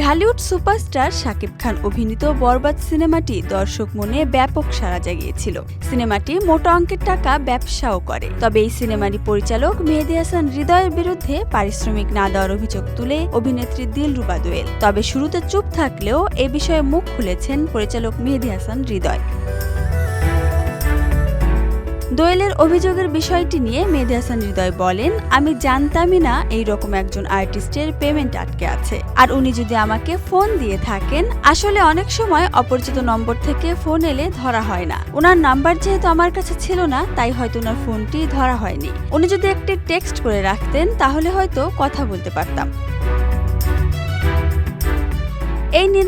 Dhallywood superstar Shakib Khan অভিনীত বরবাদ সিনেমাটি দর্শক মনে ব্যাপক সাড়া জাগিয়েছিল। সিনেমাটি মোটা অঙ্কের টাকা ব্যবসাও করে। তবে এই সিনেমারই পরিচালক মেহেদি হাসান হৃদয়ের বিরুদ্ধে পারিশ্রমিক না দেওয়ার অভিযোগ তুলে অভিনেত্রী দিলরুবা দোয়েল। তবে শুরুতে চুপ থাকলেও এ বিষয়ে মুখ খুলেছেন পরিচালক মেহেদি হাসান হৃদয়। দোয়েলের অভিযোগের বিষয়টি নিয়ে মেহেদি হাসান হৃদয় বলেন, আমি জানতামই না এই রকম একজন আর্টিস্টের পেমেন্ট আটকে আছে। আর উনি যদি আমাকে ফোন দিয়ে থাকেন, আসলে অনেক সময় অপরিচিত নম্বর থেকে ফোন এলে ধরা হয় না। ওনার নাম্বার যেহেতু আমার কাছে ছিল না, তাই হয়তো ওনার ফোনটি ধরা হয়নি। উনি যদি একটি টেক্সট করে রাখতেন, তাহলে হয়তো কথা বলতে পারতাম।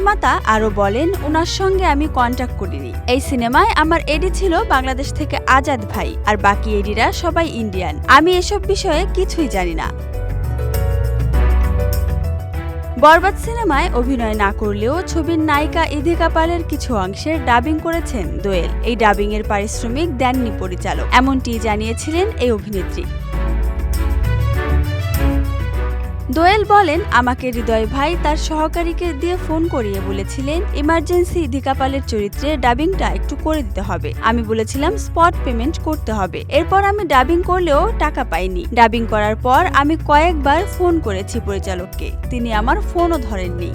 নির্মাতা আরও বলেন ওনার সঙ্গে আমি কন্ট্যাক্ট করিনি। এই সিনেমায় আমার এডি ছিল বাংলাদেশ থেকে আজাদ ভাই আর বাকি এডিরা সবাই ইন্ডিয়ান। আমি এসব বিষয়ে কিছুই জানি না। বরবাদ সিনেমায় অভিনয় না করলেও ছবির নায়িকা ইদিকা পালের কিছু অংশের ডাবিং করেছেন দোয়েল। এই ডাবিং এর পারিশ্রমিক দেননি পরিচালক। এমনটি জানিয়েছিলেন এই অভিনেত্রী। দোয়েল বলেন, আমাকে হৃদয় ভাই তার সহকারীকে দিয়ে ফোন করিয়ে বলেছিলেন ইমার্জেন্সি দীকাপালের চরিত্রে ডাবিংটা একটু করে দিতে হবে। আমি বলেছিলাম স্পট পেমেন্ট করতে হবে। এরপর আমি ডাবিং করলেও টাকা পাইনি। ডাবিং করার পর আমি কয়েকবার ফোন করেছি পরিচালককে। তিনি আমার ফোনও ধরেননি।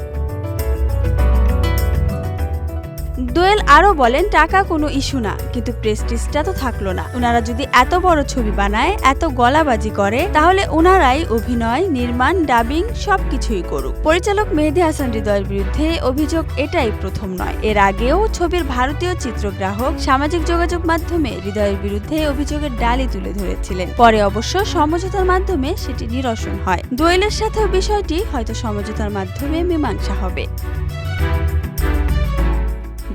দোয়েল আরও বলেন, টাকা কোনো ইস্যু না, কিন্তু প্রেস্টিজটা তো থাকল না। ওনারা যদি এত বড় ছবি বানায়, এত গলাবাজি করে, তাহলে ওনারাই অভিনয়, নির্মাণ, ডাবিং সবকিছুই করুক। পরিচালক মেহেদি হাসান হৃদয়ের বিরুদ্ধে অভিযোগ এটাই প্রথম নয়। এর আগেও ছবির ভারতীয় চিত্রগ্রাহক সামাজিক যোগাযোগ মাধ্যমে হৃদয়ের বিরুদ্ধে অভিযোগের ডালি তুলে ধরেছিলেন। পরে অবশ্য সমঝোতার মাধ্যমে সেটি নিরসন হয়। দোয়েলের সাথেও বিষয়টি হয়তো সমঝোতার মাধ্যমে মীমাংসা হবে।